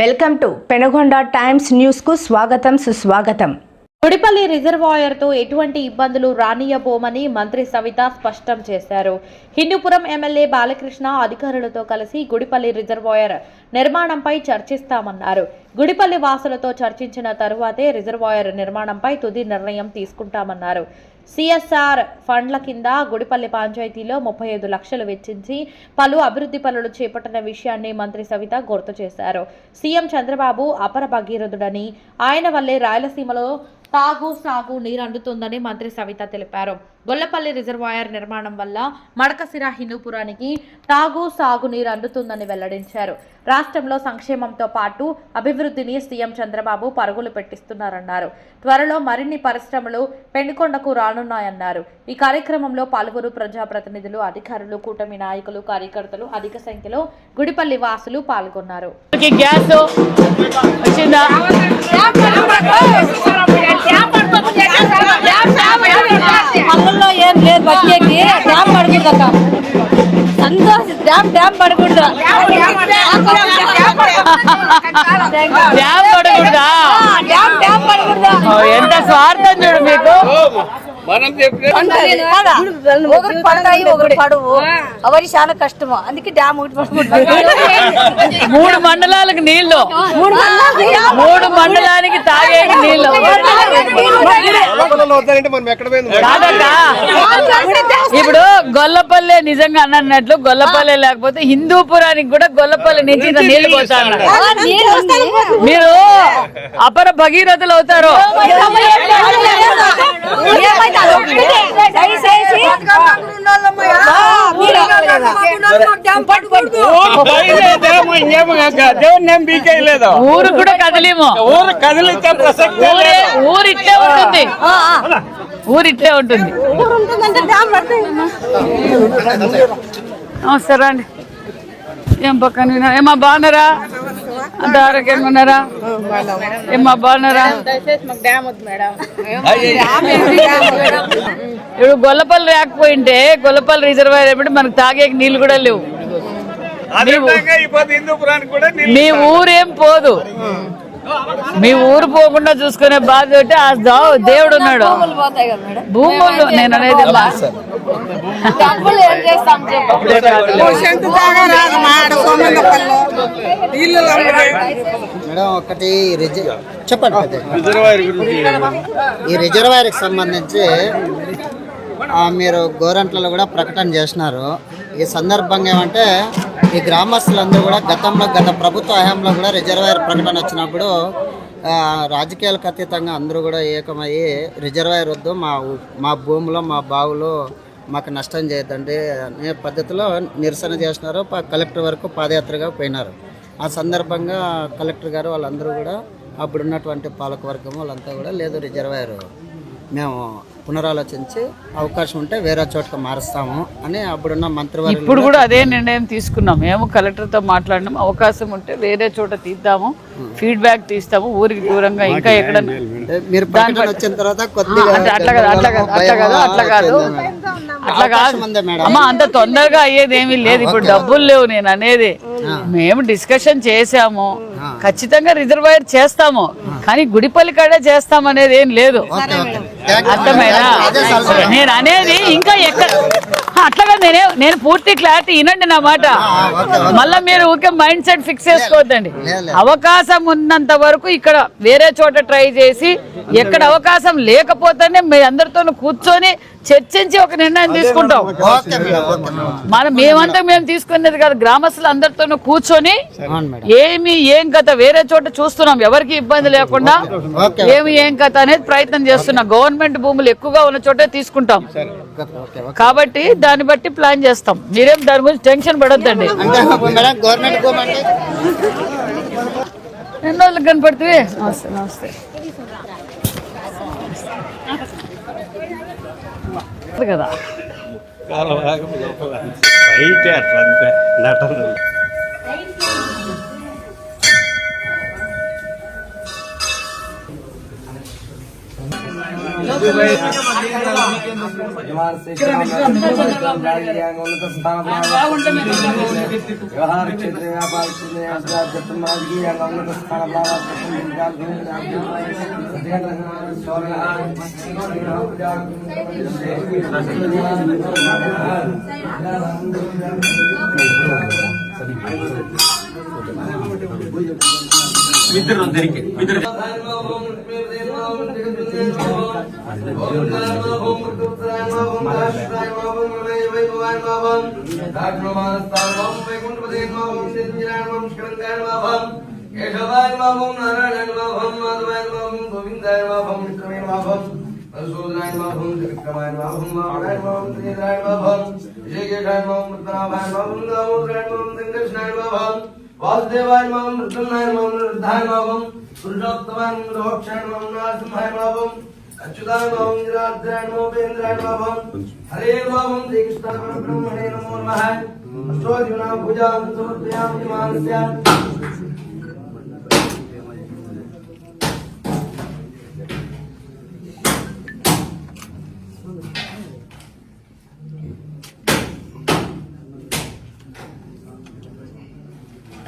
Welcome to Penagonda times న్యూస్కు స్వాగతం సుస్వాగతం. గుడిపల్లి రిజర్వాయర్తో ఎటువంటి ఇబ్బందులు రానియబోమని మంత్రి సవిత స్పష్టం చేశారు. హిందూపురం ఎమ్మెల్యే బాలకృష్ణ అధికారులతో కలిసి గుడిపల్లి రిజర్వాయర్ నిర్మాణంపై చర్చిస్తామన్నారు. గుడిపల్లి వాసులతో చర్చించిన తరువాతే రిజర్వాయర్ నిర్మాణంపై తుది నిర్ణయం తీసుకుంటామన్నారు. సిఎస్ఆర్ ఫండ్ల కింద గుడిపల్లి పంచాయతీలో ముప్పై ఐదు లక్షలు వెచ్చించి పలు అభివృద్ధి పనులు చేపట్టిన విషయాన్ని మంత్రి సవిత గుర్తు చేశారు. సీఎం చంద్రబాబు అపర భగీరథుడని ఆయన వల్లే రాయలసీమలో తాగు సాగు నీరు అందుతుందని మంత్రి సవిత తెలిపారు. గొల్లపల్లి రిజర్వాయర్ నిర్మాణం వల్ల మడకసిర హిందూపురానికి తాగు సాగు నీరు అందుతుందని వెల్లడించారు. రాష్ట్రంలో సంక్షేమంతో పాటు అభివృద్ధిని సీఎం చంద్రబాబు పరుగులు పెట్టిస్తున్నారన్నారు. త్వరలో మరిన్ని పరిశ్రమలు పెనుకొండకు రానున్నాయన్నారు. ఈ కార్యక్రమంలో పలువురు ప్రజాప్రతినిధులు అధికారులు కూటమి నాయకులు కార్యకర్తలు అధిక సంఖ్యలో గుడిపల్లి వాసులు పాల్గొన్నారు. గ్యాస్ వచ్చిందా పనుల్లో ఏం లేదు బతికేకి డ్యామ్ పడుకుందా సంతోష్ డ్యామ్ డ్యామ్ పడకూడదు. డ్యామ్ పడకూడదా? డ్యామ్ డ్యామ్ పడకూడదు. ఓ, ఎంత స్వార్థం చూడు మీకు. ఒకరు పడతాయి. ఒకరు పడవు. అవన్నీ చాలా కష్టము. అందుకే డ్యామ్ ఒకటి మూడు మండలాలకు నీళ్ళు మూడు మండలానికి నీళ్ళు పోయింది? కాదక్క. ఇప్పుడు గొల్లపల్లె నిజంగా అన్నట్లు గొల్లపల్లె లేకపోతే హిందూపురానికి కూడా గొల్లపల్లి నుంచి నీళ్ళు పోతా ఉన్నారు మీరు అపర భగీరథులు అవుతారు. ఊరు కూడా కదిలేమో. ఊరు కదిలిచ్చే ప్రసక్తే ఊరే ఊరు ఇట్లే ఉంటుంది. ఊరు ఇట్లే ఉంటుంది. నమస్తే రండి. ఏం పక్కన ఏమా బాగున్నారా? అంత ఆరోగ్యంగా ఉన్నారా? ఏమా బాగున్నారా? ఇప్పుడు గొల్లపల్లి రాకపోయింటే గొల్లపల్లి రిజర్వాయర్ ఏమిటి? మనకు తాగే నీళ్ళు కూడా లేవు. నీళ్ళు మీ ఊరేం పోదు. మీ ఊరు పోకుండా చూసుకునే బాధ్యత ఆ దేవుడు ఉన్నాడు. పోతాయి కదా మేడం. భూములు నేను అనేది మేడం ఒకటి చెప్పండి పెద్ద. రిజర్వాయర్ గురించి ఈ రిజర్వాయర్కి సంబంధించి ఆ, మీరు గోరంట్లలో కూడా ప్రకటన చేసినారు ఈ సందర్భంగా ఏమంటే ఈ గ్రామస్తులందరూ కూడా గతంలో గత ప్రభుత్వ హయాంలో కూడా రిజర్వాయర్ ప్రకటన వచ్చినప్పుడు రాజకీయాలకు అతీతంగా అందరూ కూడా ఏకమయ్యి రిజర్వాయర్ వద్దు మా మా భూమిలో మా బావులో మాకు నష్టం చేయొద్దండి అనే పద్ధతిలో నిరసన చేసినారు కలెక్టర్ వరకు పాదయాత్రగా పోయినారు. ఆ సందర్భంగా కలెక్టర్ గారు వాళ్ళందరూ కూడా అప్పుడున్నటువంటి పాలకవర్గం వాళ్ళంతా కూడా లేదు రిజర్వాయర్. మేము పునరాలోచించి అవకాశం ఉంటే వేరే చోటకి మారుస్తాము అని అప్పుడున్న మంత్రివర్యులు ఇప్పుడు కూడా అదే నిర్ణయం తీసుకున్నాం. మేము కలెక్టర్తో మాట్లాడినాం. అవకాశం ఉంటే వేరే చోట తీద్దాము. ఫీడ్బ్యాక్ తీస్తాము. ఊరికి దూరంగా ఇంకా ఎక్కడన్నా అంటే మీరు వచ్చిన తర్వాత అట్లా కాదు అట్లా కాదు అట్లా కాదు అట్లా కాదు. అట్లా కాదు. అమ్మా అంత తొందరగా అయ్యేది ఏమీ లేదు. ఇప్పుడు డబ్బులు లేవు నేను అనేది. మేము డిస్కషన్ చేసాము ఖచ్చితంగా రిజర్వాయర్ చేస్తాము. కానీ గుడిపల్లి కాడే చేస్తాం అనేది ఏం లేదు. అర్థమైనా నేను అనేది ఇంకా ఎక్కడ అట్లా కాదు నేనే నేను పూర్తి క్లారిటీ వినండి నా మాట. మళ్ళా మీరు ఊకే మైండ్ సెట్ ఫిక్స్ చేసుకోవద్దండి. అవకాశం ఉన్నంత వరకు ఇక్కడ వేరే చోట ట్రై చేసి ఎక్కడ అవకాశం లేకపోతేనే మీ అందరితో కూర్చొని చర్చించి ఒక నిర్ణయం తీసుకుంటాం. మనం మేమంతా మేము తీసుకునేది కాదు గ్రామస్తులు అందరితోనూ కూర్చొని ఏమి ఏం కథ వేరే చోట చూస్తున్నాం. ఎవరికి ఇబ్బంది లేకుండా ఓకే. ఏమి ఏం కథ అనేది ప్రయత్నం చేస్తున్నాం. గవర్నమెంట్ భూములు ఎక్కువగా ఉన్న చోటే తీసుకుంటాం. కాబట్టి దాన్ని బట్టి ప్లాన్ చేస్తాం. మీరేం దాని గురించి టెన్షన్ పడొద్దండి. అంటే మేడం గవర్నమెంట్ భూమి అంటే? ఎన్ని రోజులకు కనపడుతుంది? నమస్తే నమస్తే. కదా బయట అట్లా అంతే నటన వ్యవహార ವ್ಯವಹಾರ ಕ್ಷೇತ್ರ ವ್ಯಾಪಾರ ಸರಿ ఉన్నత స్థాన కేశవాయ బాబం నారాయణ బాబం మాధవాయ బాబం గోవిందాయ బాబం విష్ణువే బాబం మధుసూదనాయ బాబం త్రివిక్రమాయ బాబం మావడాయ బాబం శ్రీధరాయ బాబం విజయకేశాయ బాబం పద్మనాభాయ బాబం దామోదరాయ బాబం వెంకటేశ్వరాయ బాబం వాసుదేవాయ బాబం మృత్యుంజయ బాబం నిర్ధాయ మావం పురుషోత్తమాయ రోక్షాయ బాబం నాసింహాయ మావం అచ్యుతాయ బాబం గిరాధ్రాయ మోపేంద్రాయ మావం హరే మావం శ్రీకృష్ణ పరబ్రహ్మణే నమో నమః అష్టోజునా భుజాం సమర్పయామి మానస్య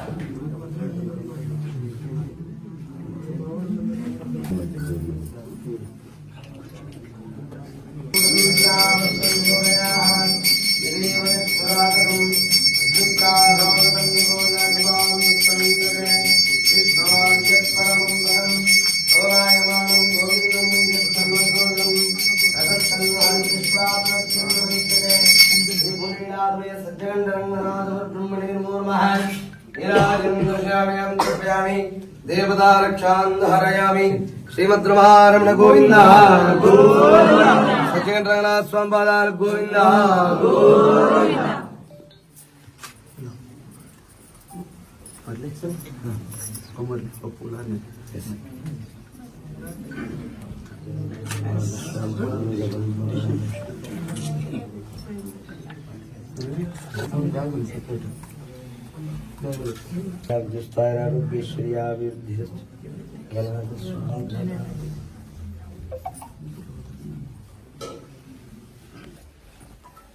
Gracias. देवता रक्षान्धरयामि श्रीमद्रमारमण गोविन्द सचिन्द्रनाथ स्वामी बाला Govind Thank you. Destayrarı beşir ya bir diz. Gelmedi sunan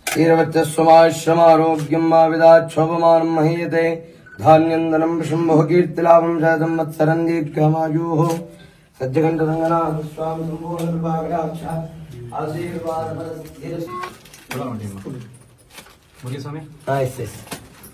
ീരവത്യസ്വമാശ്രമാരോഗ്യം മാവിതാക്ഷോപമാനം മഹീയത്തെ ധാന്യന്തനം ശംഭോ കീർത്തിലാഭം ശതം വത്സരം ദീർഘമായൂഹോ സജ്ജകണ്ഠരംഗനാഥസ്വാമി സമ്പൂർണ്ണകൃപാകരാക്ഷ ആശീർവാദ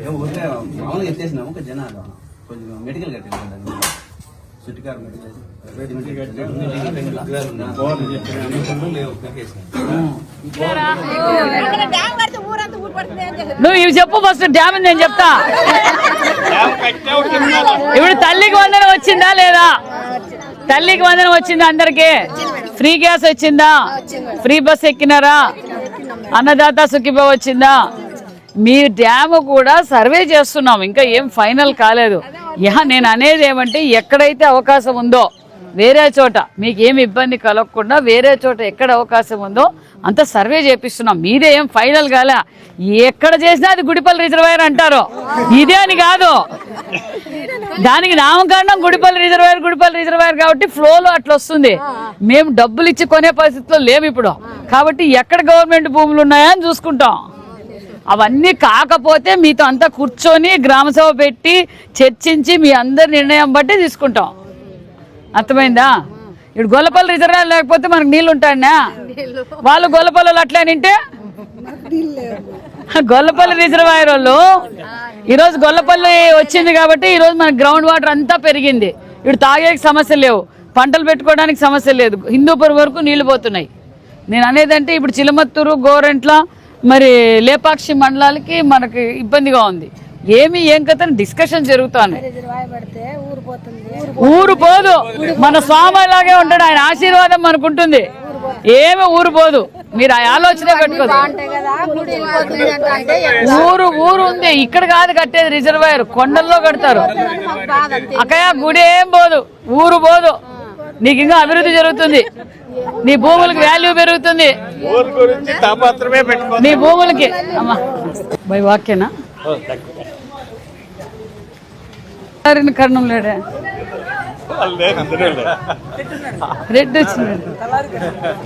మామూలుగా ఎత్తేసినాము ఒక జనాలు కొంచెం మెడికల్ కట్టింది చుట్టుకారు నువ్వు ఇవి చెప్పు ఫస్ట్ డ్యామ్ నేను చెప్తా ఇప్పుడు తల్లికి వందనం వచ్చిందా లేదా? తల్లికి వందనం వచ్చిందా అందరికి? ఫ్రీ గ్యాస్ వచ్చిందా? ఫ్రీ బస్ ఎక్కినారా? అన్నదాత సుఖిభ వచ్చిందా? మీ డ్యామ్ కూడా సర్వే చేస్తున్నాం ఇంకా ఏం ఫైనల్ కాలేదు. యహ నేను అనేది ఏమంటే ఎక్కడైతే అవకాశం ఉందో వేరే చోట మీకు ఏమి ఇబ్బంది కలగకుండా వేరే చోట ఎక్కడ అవకాశం ఉందో అంత సర్వే చేపిస్తున్నాం. మీదే ఏం ఫైనల్ కాలే ఎక్కడ చేసినా అది గుడిపల్లి రిజర్వాయర్ అంటారు. ఇదే అని కాదు. దానికి నామకరణం గుడిపల్లి రిజర్వాయర్ గుడిపల్లి రిజర్వాయర్ కాబట్టి ఫ్లోలో అట్లా వస్తుంది. మేము డబ్బులు ఇచ్చి కొనే పరిస్థితిలో లేము ఇప్పుడు. కాబట్టి ఎక్కడ గవర్నమెంట్ భూములు ఉన్నాయా అని చూసుకుంటాం. అవన్నీ కాకపోతే మీతో అంతా కూర్చొని గ్రామసభ పెట్టి చర్చించి మీ అందరి నిర్ణయం బట్టి తీసుకుంటాం. అర్థమైందా? ఇప్పుడు గొల్లపల్లి రిజర్వాయర్ లేకపోతే మనకు నీళ్ళు. ఉంటాడా వాళ్ళు గొల్లపల్లి అట్లా నింటే? గొల్లపల్లి రిజర్వాయర్ వాళ్ళు ఈరోజు గొల్లపల్లి వచ్చింది కాబట్టి ఈరోజు మన గ్రౌండ్ వాటర్ అంతా పెరిగింది. ఇప్పుడు తాగే సమస్య లేవు. పంటలు పెట్టుకోవడానికి సమస్య లేదు. హిందూపురం వరకు నీళ్ళు పోతున్నాయి. నేను అనేదంటే ఇప్పుడు చిలమత్తూరు గోరెంట్ల మరి లేపాక్షి మండలాలకి మనకి ఇబ్బందిగా ఉంది. ఏమి ఏం కథ డిస్కషన్ జరుగుతాను. ఊరు పోదు. మన స్వామి లాగే ఉంటాడు. ఆయన ఆశీర్వాదం మనకుంటుంది ఏమి ఊరు పోదు. మీరు ఆ ఆలోచన పెట్టుకోదు. ఊరు ఊరు ఉంది. ఇక్కడ కాదు కట్టేది రిజర్వాయర్. కొండల్లో కడతారు. అక్కయ్య గుడి ఏం పోదు. ఊరు పోదు. నీకు ఇంకా అభివృద్ధి జరుగుతుంది. నీ భూములకి వాల్యూ పెరుగుతుంది. ఊరు గురించి తాపత్రమే పెట్టుకో. నీ భూములకి. అమ్మా. బై వాక్యనా? సారిని కర్ణం లేడే. రెడ్ వచ్చింది.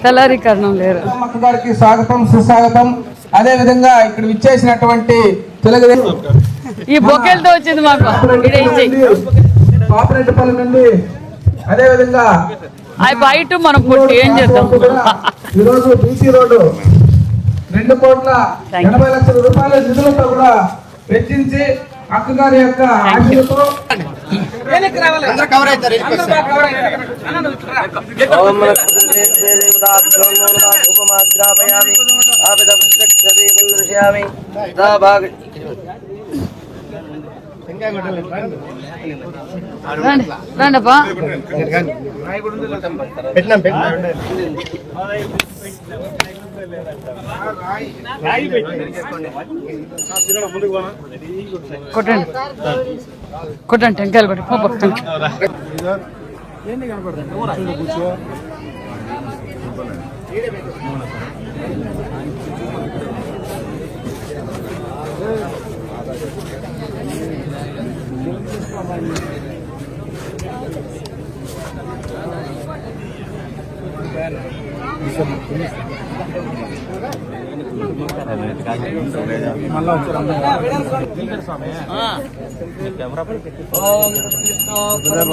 తెల్లారి కర్ణం లేరు. గారికి స్వాగతం సుస్వాగతం. అదే విధంగా ఇక్కడ విచ్చేసినటువంటి తెలుగుదేశం ఈ బొకేలతో వచ్చింది మాకు. పాపరెడ్డిపల్లి నుండి అదే విధంగా అవి బయట మనం పుట్టి ఏం చేద్దాం? ఈరోజు బీసీ రోడ్డు రెండు కోట్ల. ఎనభై లక్షల రూపాయల నిధులతో కూడా వెచ్చించి అక్క గారి యొక్క ఆశలతో కవర్ అవుతారు దేవతాభ్యో నమః ధూపమాగ్రాపయామి ఆపదవృక్షదేవం దర్శయామి దాభాగ కొట్టండి టెంకాయలు. కొట్టి పో పక్కన ఓం కృష్ణ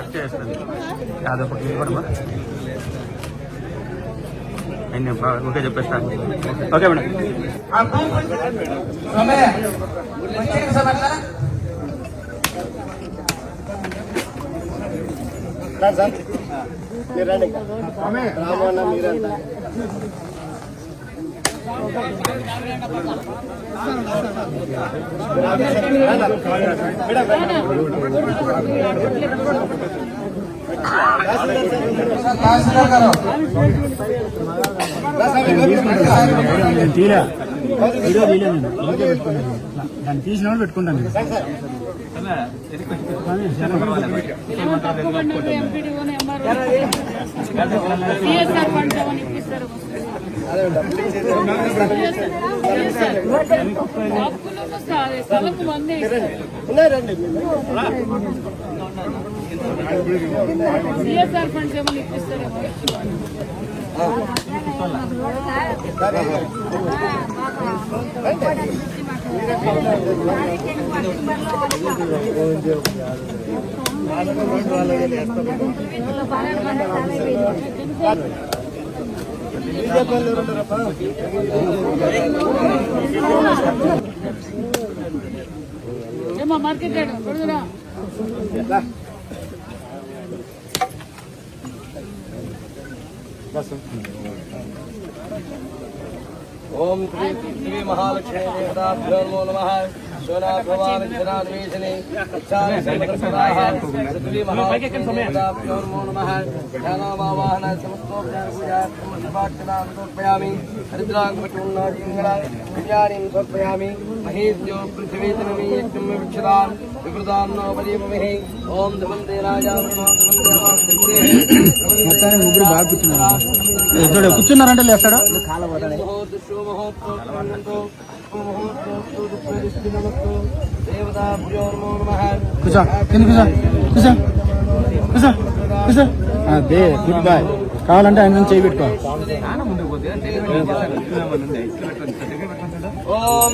కనపడిచ్చేస్తారా ఓకే చెప్పేస్తాను ఓకే మేడం. సమయ వచ్చేయండి సమయ తహసీల్దార్ గారు దాన్ని తీసిన పెట్టుకుంటాను ఏమా మార్కెట్ కొడుదురా ఓం శ్రీ శ్రీ మహాలక్ష్మీ దేవతాభ్యో నమః ఏమా మార్కెట్ క్షరాన్వేషణే ఓం శ్రీ శ్రీ మహాలక్ష్మీ నమః. సమర్పయామి పుణ్యానిం సమర్పయామి మహేద్యో పృథివీతనమీ యజ్ఞం విక్షరాన్ వికృతాన్నో పరీమహే ఓం ధమం దేరాజా ముగ్గురు బాగా కూర్చున్నారు కూర్చున్నారంటే లేస్తాడు కూర్చో కింద కూర్చో కూర్చో కూర్చో కూర్చో అదే గుడ్ బాయ్ కావాలంటే ఆయన నుంచి చేయి పెట్టుకో. ఓం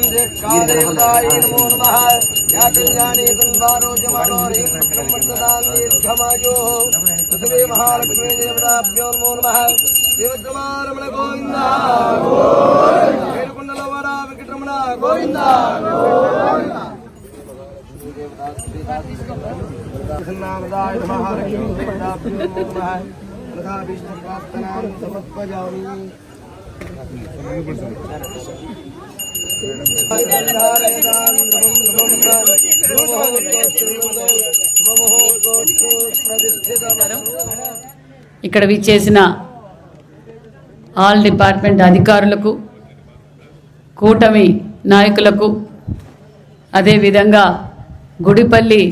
మహాలక్ష్మీ దేవతాభ్యో నమో. నమః దేవద్రమారమణ గోవింద. ఇక్కడ విచ్చేసిన ఆల్ డిపార్ట్మెంట్ అధికారులకు కూటమి నాయకులకు అదేవిధంగా గుడిపల్లి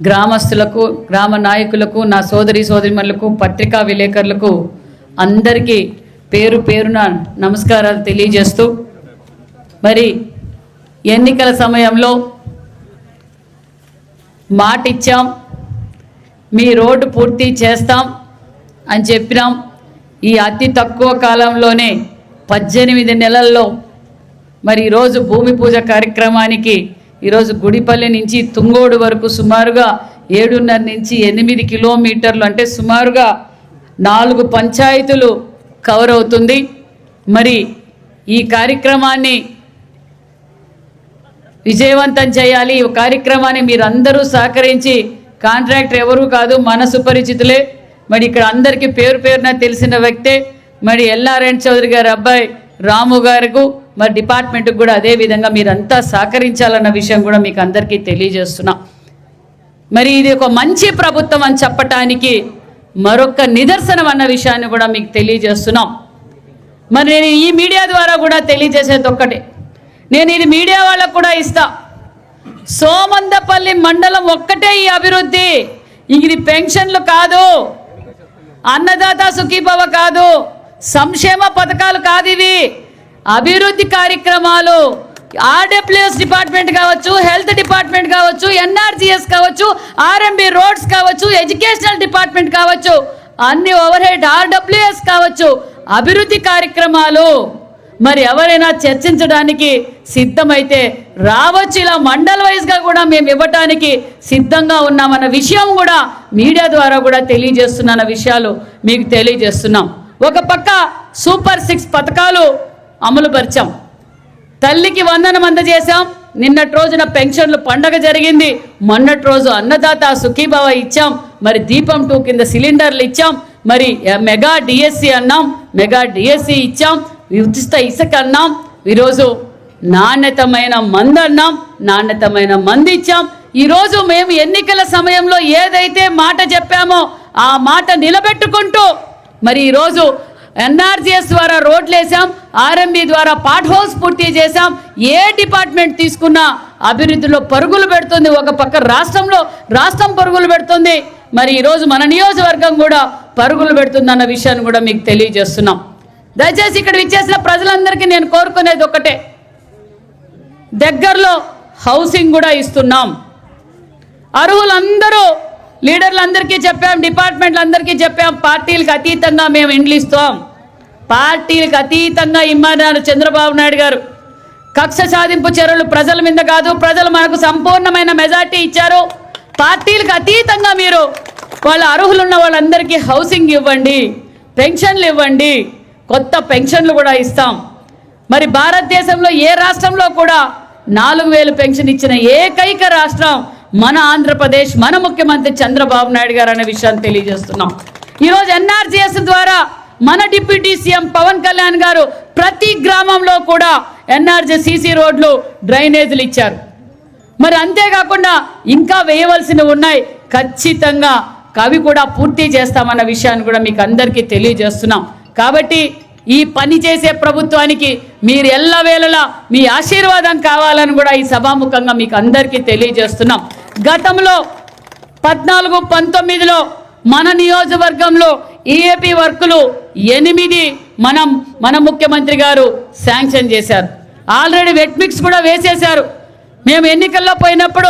గ్రామస్తులకు గ్రామ నాయకులకు నా సోదరి సోదరిమణులకు పత్రికా విలేకరులకు అందరికీ పేరు పేరున నమస్కారాలు తెలియజేస్తూ మరి ఎన్నికల సమయంలో మాట ఇచ్చాం మీ రోడ్డు పూర్తి చేస్తాం అని చెప్పినాం. ఈ అతి తక్కువ కాలంలోనే పద్దెనిమిది నెలల్లో మరి ఈరోజు భూమి పూజ కార్యక్రమానికి ఈరోజు గుడిపల్లి నుంచి తుంగోడు వరకు సుమారుగా ఏడున్నర నుంచి ఎనిమిది కిలోమీటర్లు అంటే సుమారుగా నాలుగు పంచాయతీలు కవర్ అవుతుంది. మరి ఈ కార్యక్రమాన్ని విజయవంతం చేయాలి. ఈ కార్యక్రమాన్ని మీరందరూ సహకరించి కాంట్రాక్టర్ ఎవరు కాదు మన సుపరిచితులే. మరి ఇక్కడ అందరికీ పేరు పేరున తెలిసిన వ్యక్తే మరి ఎల్ఆర్ఎన్ చౌదరి గారి అబ్బాయి రాము గారికి మరి డిపార్ట్మెంట్కి కూడా అదే విధంగా మీరంతా సహకరించాలన్న విషయం కూడా మీకు అందరికీ తెలియజేస్తున్నా. మరి ఇది ఒక మంచి ప్రభుత్వం అని చెప్పటానికి మరొక నిదర్శనం అన్న విషయాన్ని కూడా మీకు తెలియజేస్తున్నాం. మరి నేను ఈ మీడియా ద్వారా కూడా తెలియజేసేది ఒక్కటే. నేను ఇది మీడియా వాళ్ళకు కూడా ఇస్తా. సోమందపల్లి మండలం ఒక్కటే ఈ అభివృద్ధి. ఇది పెన్షన్లు కాదు. అన్నదాత సుఖీభవ కాదు. సంక్షేమ పథకాలు కాదు ఇవి. అభివృద్ధి కార్యక్రమాలు ఆర్డబ్ల్యూఎస్ డిపార్ట్మెంట్ కావచ్చు హెల్త్ డిపార్ట్మెంట్ కావచ్చు ఎన్ఆర్జిఎస్ కావచ్చు ఆర్ఎంబి రోడ్స్ కావచ్చు ఎడ్యుకేషనల్ డిపార్ట్మెంట్ కావచ్చు అన్ని ఓవర్ హెడ్ ఆర్డబ్ల్యూఎస్ కావచ్చు. అభివృద్ధి కార్యక్రమాలు. మరి ఎవరైనా చర్చించడానికి సిద్ధమైతే రావచ్చు. ఇలా మండల్ వైజ్గా కూడా మేము ఇవ్వటానికి సిద్ధంగా ఉన్నామన్న విషయం కూడా మీడియా ద్వారా కూడా తెలియజేస్తున్న విషయాలు మీకు తెలియజేస్తున్నాం. ఒక పక్క సూపర్ సిక్స్ పథకాలు అమలుపరిచాం. తల్లికి వందనం అందజేశాం. నిన్నటి రోజున పెన్షన్లు పండగ జరిగింది. మొన్నటి రోజు అన్నదాత సుఖీభావ ఇచ్చాం. మరి దీపం టూ కింద సిలిండర్లు ఇచ్చాం. మరి మెగా డిఎస్సి అన్నాం. మెగా డిఎస్సి ఇచ్చాం. ఉచిత ఇసుక అన్నాం. ఈరోజు నాణ్యతమైన మందు అన్నాం. నాణ్యతమైన మంది ఇచ్చాం. ఈరోజు మేము ఎన్నికల సమయంలో ఏదైతే మాట చెప్పామో ఆ మాట నిలబెట్టుకుంటూ మరి ఈరోజు ఎన్ఆర్జీఎస్ ద్వారా రోడ్లు వేసాం ఆర్ఎంబి ద్వారా పాట్ హౌస్ పూర్తి చేశాం. ఏ డిపార్ట్మెంట్ తీసుకున్నా అభివృద్ధిలో పరుగులు పెడుతుంది. ఒక పక్క రాష్ట్రంలో రాష్ట్రం పరుగులు పెడుతుంది. మరి ఈరోజు మన నియోజకవర్గం కూడా పరుగులు పెడుతుంది అన్న విషయాన్ని కూడా మీకు తెలియజేస్తున్నాం. దయచేసి ఇక్కడ ఇచ్చేసిన ప్రజలందరికీ నేను కోరుకునేది ఒకటే. దగ్గరలో హౌసింగ్ కూడా ఇస్తున్నాం. అర్హులందరూ లీడర్లందరికీ చెప్పాం డిపార్ట్మెంట్లందరికీ చెప్పాం పార్టీలకు అతీతంగా మేము ఇండ్లు ఇస్తాం. పార్టీలకు అతీతంగా ఇమ్మన్నారు చంద్రబాబు నాయుడు గారు. కక్ష సాధింపు చర్యలు ప్రజల మీద కాదు ప్రజలు మనకు సంపూర్ణమైన మెజార్టీ ఇచ్చారు. పార్టీలకు అతీతంగా మీరు వాళ్ళ అర్హులున్న వాళ్ళందరికీ హౌసింగ్ ఇవ్వండి పెన్షన్లు ఇవ్వండి కొత్త పెన్షన్లు కూడా ఇస్తాం. మరి భారతదేశంలో ఏ రాష్ట్రంలో కూడా నాలుగు వేలు పెన్షన్ ఇచ్చిన ఏకైక రాష్ట్రం మన ఆంధ్రప్రదేశ్ మన ముఖ్యమంత్రి చంద్రబాబు నాయుడు గారు అనే విషయాన్ని తెలియజేస్తున్నాం. ఈరోజు ఎన్ఆర్జీఎస్ ద్వారా మన డిప్యూటీ సీఎం పవన్ కళ్యాణ్ గారు ప్రతి గ్రామంలో కూడా ఎన్ఆర్జీ సీసీ రోడ్లు డ్రైనేజీలు ఇచ్చారు. మరి అంతేకాకుండా ఇంకా వేయవలసినవి ఉన్నాయి. ఖచ్చితంగా కవి కూడా పూర్తి చేస్తామన్న విషయాన్ని కూడా మీకు అందరికీ తెలియజేస్తున్నాం. కాబట్టి ఈ పని చేసే ప్రభుత్వానికి మీరు ఎల్లవేళలా మీ ఆశీర్వాదం కావాలని కూడా ఈ సభాముఖంగా మీకు అందరికీ తెలియజేస్తున్నాం. గతంలో పద్నాలుగు పంతొమ్మిదిలో మన నియోజకవర్గంలో ఈఏపీ వర్కులు ఎనిమిది మనం మన ముఖ్యమంత్రి గారు శాంక్షన్ చేశారు. ఆల్రెడీ వెట్ మిక్స్ కూడా వేసేశారు. మేము ఎన్నికల్లో పోయినప్పుడు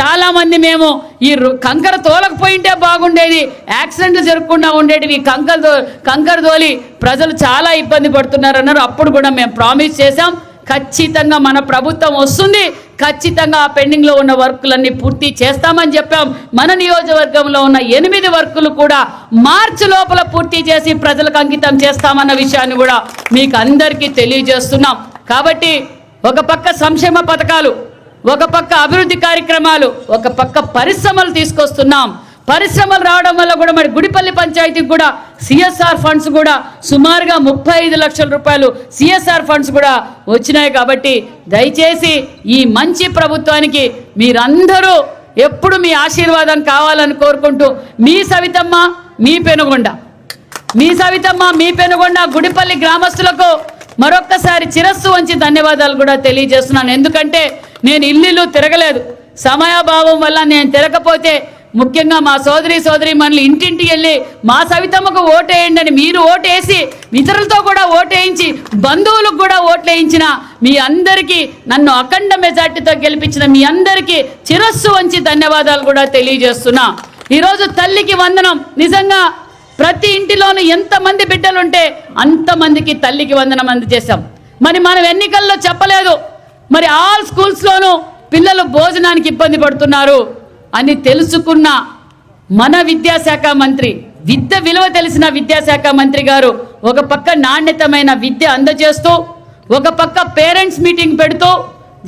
చాలామంది మేము ఈ రు- కంకర తోలకపోయింటే బాగుండేది. యాక్సిడెంట్లు జరగకుండా ఉండేటివి. కంకర తో కంకర తోలి ప్రజలు చాలా ఇబ్బంది పడుతున్నారు అన్నారు. అప్పుడు కూడా మేము ప్రామిస్ చేశాం. ఖచ్చితంగా మన ప్రభుత్వం వస్తుంది. ఖచ్చితంగా ఆ పెండింగ్లో ఉన్న వర్కులన్నీ పూర్తి చేస్తామని చెప్పాం. మన నియోజకవర్గంలో ఉన్న ఎనిమిది వర్కులు కూడా మార్చి లోపల పూర్తి చేసి ప్రజలకు అంకితం చేస్తామన్న విషయాన్ని కూడా మీకు అందరికీ తెలియజేస్తున్నాం. కాబట్టి ఒక పక్క సంక్షేమ పథకాలు ఒక పక్క అభివృద్ధి కార్యక్రమాలు ఒక పక్క పరిశ్రమలు తీసుకొస్తున్నాం. పరిశ్రమలు రావడం వల్ల కూడా మరి గుడిపల్లి పంచాయతీకి కూడా సిఎస్ఆర్ ఫండ్స్ కూడా సుమారుగా ముప్పై ఐదు లక్షల రూపాయలు సిఎస్ఆర్ ఫండ్స్ కూడా వచ్చినాయి కాబట్టి దయచేసి ఈ మంచి ప్రభుత్వానికి మీరందరూ ఎప్పుడు మీ ఆశీర్వాదం కావాలని కోరుకుంటూ మీ సవితమ్మ మీ పెనుగొండ. మీ సవితమ్మ మీ పెనుగొండ గుడిపల్లి గ్రామస్తులకు మరొక్కసారి చిరస్సు వంచి ధన్యవాదాలు కూడా తెలియజేస్తున్నాను. ఎందుకంటే నేను ఇల్లు తిరగలేదు. సమయాభావం వల్ల నేను తిరగకపోతే ముఖ్యంగా మా సోదరి సోదరి మనల్ని ఇంటింటికి వెళ్ళి మా సవితమ్మకు ఓటేయండి అని మీరు ఓటేసి ఇతరులతో కూడా ఓటేయించి బంధువులకు కూడా ఓట్లేయించిన మీ అందరికీ నన్ను అఖండ మెజార్టీతో గెలిపించిన మీ అందరికీ చిరస్సు వంచి ధన్యవాదాలు కూడా తెలియజేస్తున్నా. ఈరోజు తల్లికి వందనం. నిజంగా ప్రతి ఇంటిలోనూ ఎంతమంది బిడ్డలుంటే అంతమందికి తల్లికి వందనం అందజేశాం. మరి మనం ఎన్నికల్లో చెప్పలేదు. మరి ఆల్ స్కూల్స్లోనూ పిల్లలు భోజనానికి ఇబ్బంది పడుతున్నారు. అని తెలుసుకున్న మన విద్యాశాఖ మంత్రి విద్య విలువ తెలిసిన విద్యాశాఖ మంత్రి గారు ఒక పక్క నాణ్యతమైన విద్య అందజేస్తూ ఒక పక్క పేరెంట్స్ మీటింగ్ పెడుతూ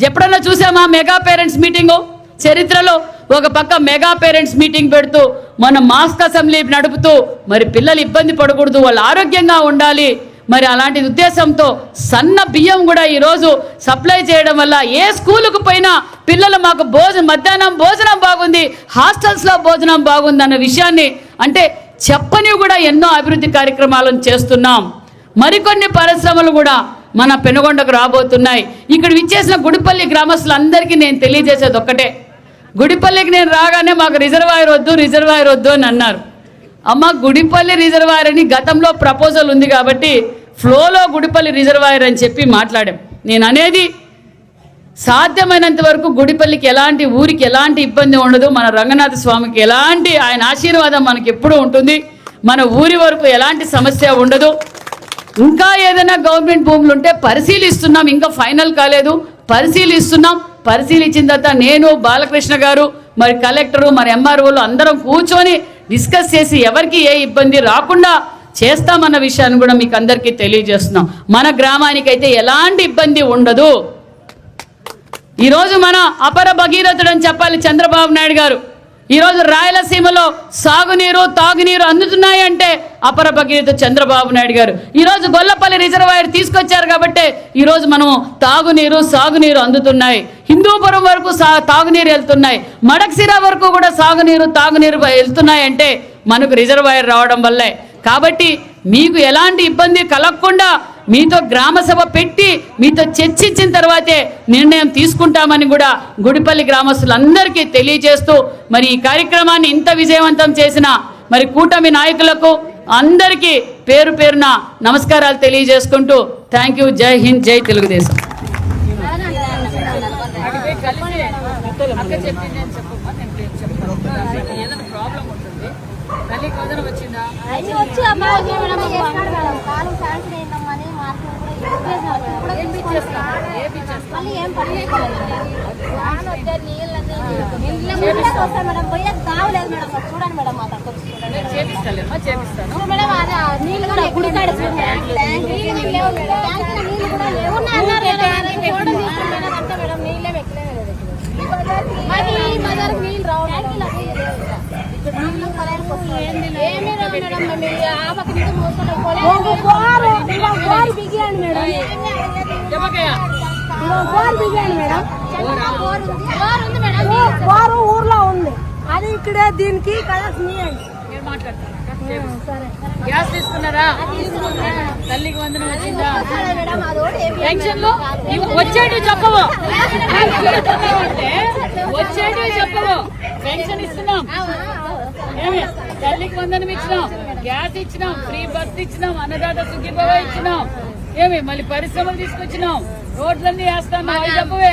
ఎప్పుడన్నా చూసామా మెగా పేరెంట్స్ మీటింగు? చరిత్రలో ఒక పక్క మెగా పేరెంట్స్ మీటింగ్ పెడుతూ మన మాస్క్ అసెంబ్లీ నడుపుతూ మరి పిల్లలు ఇబ్బంది పడకూడదు వాళ్ళు ఆరోగ్యంగా ఉండాలి మరి అలాంటి ఉద్దేశంతో సన్న బియ్యం కూడా ఈరోజు సప్లై చేయడం వల్ల ఏ స్కూలుకు పోయినా పిల్లలు మాకు భోజనం మధ్యాహ్నం భోజనం బాగుంది హాస్టల్స్లో భోజనం బాగుంది అన్న విషయాన్ని అంటే చెప్పని కూడా ఎన్నో అభివృద్ధి కార్యక్రమాలను చేస్తున్నాం. మరికొన్ని పరిశ్రమలు కూడా మన పెనుగొండకు రాబోతున్నాయి. ఇక్కడ విచ్చేసిన గుడిపల్లి గ్రామస్తులందరికీ నేను తెలియజేసేది ఒక్కటే. గుడిపల్లికి నేను రాగానే మాకు రిజర్వాయర్ వద్దు రిజర్వాయర్ వద్దు అని అన్నారు. అమ్మ గుడిపల్లి రిజర్వాయర్ అని గతంలో ప్రపోజల్ ఉంది కాబట్టి ఫ్లోలో గుడిపల్లి రిజర్వాయర్ అని చెప్పి మాట్లాడాం. నేను అనేది సాధ్యమైనంత వరకు గుడిపల్లికి ఎలాంటి ఊరికి ఎలాంటి ఇబ్బంది ఉండదు మన రంగనాథ స్వామికి ఎలాంటి ఆయన ఆశీర్వాదం మనకి ఎప్పుడూ ఉంటుంది మన ఊరి వరకు ఎలాంటి సమస్య ఉండదు. ఇంకా ఏదైనా గవర్నమెంట్ భూములు ఉంటే పరిశీలిస్తున్నాం ఇంకా ఫైనల్ కాలేదు. పరిశీలిస్తున్నాం పరిశీలించిన తర్వాత నేను బాలకృష్ణ గారు మరి కలెక్టరు మరి ఎంఆర్ఓలు అందరం కూర్చొని డిస్కస్ చేసి ఎవరికి ఏ ఇబ్బంది రాకుండా చేస్తామన్న విషయాన్ని కూడా మీకు అందరికీ తెలియజేస్తున్నాం. మన గ్రామానికైతే ఎలాంటి ఇబ్బంది ఉండదు. ఈరోజు మన అపర భగీరథుడు అని చెప్పాలి చంద్రబాబు నాయుడు గారు. ఈరోజు రాయలసీమలో సాగునీరు తాగునీరు అందుతున్నాయంటే అపర భగీరథ చంద్రబాబు నాయుడు గారు. ఈరోజు గొల్లపల్లి రిజర్వాయర్ తీసుకొచ్చారు కాబట్టి ఈరోజు మనము తాగునీరు సాగునీరు అందుతున్నాయి. హిందూపురం వరకు సా తాగునీరు వెళ్తున్నాయి. మడక్సిరా వరకు కూడా సాగునీరు తాగునీరు వెళ్తున్నాయంటే మనకు రిజర్వాయర్ రావడం వల్లే. కాబట్టి మీకు ఎలాంటి ఇబ్బంది కలగకుండా మీతో గ్రామ సభ పెట్టి మీతో చర్చించిన తర్వాతే నిర్ణయం తీసుకుంటామని కూడా గుడిపల్లి గ్రామస్తులందరికీ తెలియజేస్తూ మరి ఈ కార్యక్రమాన్ని ఇంత విజయవంతం చేసిన మరి కూటమి నాయకులకు అందరికీ పేరు పేరున నమస్కారాలు తెలియజేసుకుంటూ థ్యాంక్ యూ జై హింద్ జై తెలుగుదేశం అమ్మా మేడం కాలం శాంక్షన్ అయిందమ్మని మార్కులు కూడా ఇప్పించేసినారు. మళ్ళీ ఏం పని వాన వస్తే నీళ్ళన్నీ ఇంట్లోకి వస్తాయి మేడం పోయేది తావలేదు మేడం మరి చూడండి మేడం అక్కడ వచ్చి చూడండి మేడం అదే ఆ నీళ్ళు కూడా గుడికాడ చూడండి. ట్యాంక్ నీళ్ళు లేవు మేడం. ట్యాంకులో నీళ్ళు కూడా లేవు. ఉన్నాయి అన్నారు మేడం. అదే చూడండి చూడండి మేడం అంతా మేడం నీళ్ళే పెట్టలేదు మాకు ఈ బజార్కి నీళ్ళు రావు లేవు ఇక్కడ. నీళ్ళు కరెంట్ వస్తుంది. ఏమీ రావు మేడం మేము ఈ ఆ పక్క నుంచి మోసుకుంటాం. పోలేదు. బోరు బిగియండి మేడం బోర్ మేడం. ఊర్లో ఉంది. అది ఇక్కడే దీనికి సరే. గ్యాస్ తీసుకున్నారా? తల్లికి వందనం వచ్చిందా? పెన్షన్లు ఇవి వచ్చేటి చెప్పవు అంటే వచ్చేటి చెప్పవు. పెన్షన్ ఇస్తున్నాం. ఏమి? తల్లికి వందనం ఇచ్చినాం. గ్యాస్ ఇచ్చినాం. ఫ్రీ బస్ ఇచ్చినాం. అన్నదాత సుఖీభవ ఇచ్చినాం. ఏమి? మళ్ళీ పరిశ్రమలు తీసుకొచ్చినాం. రోడ్లన్నీ వేస్తాం అవి చెప్పవే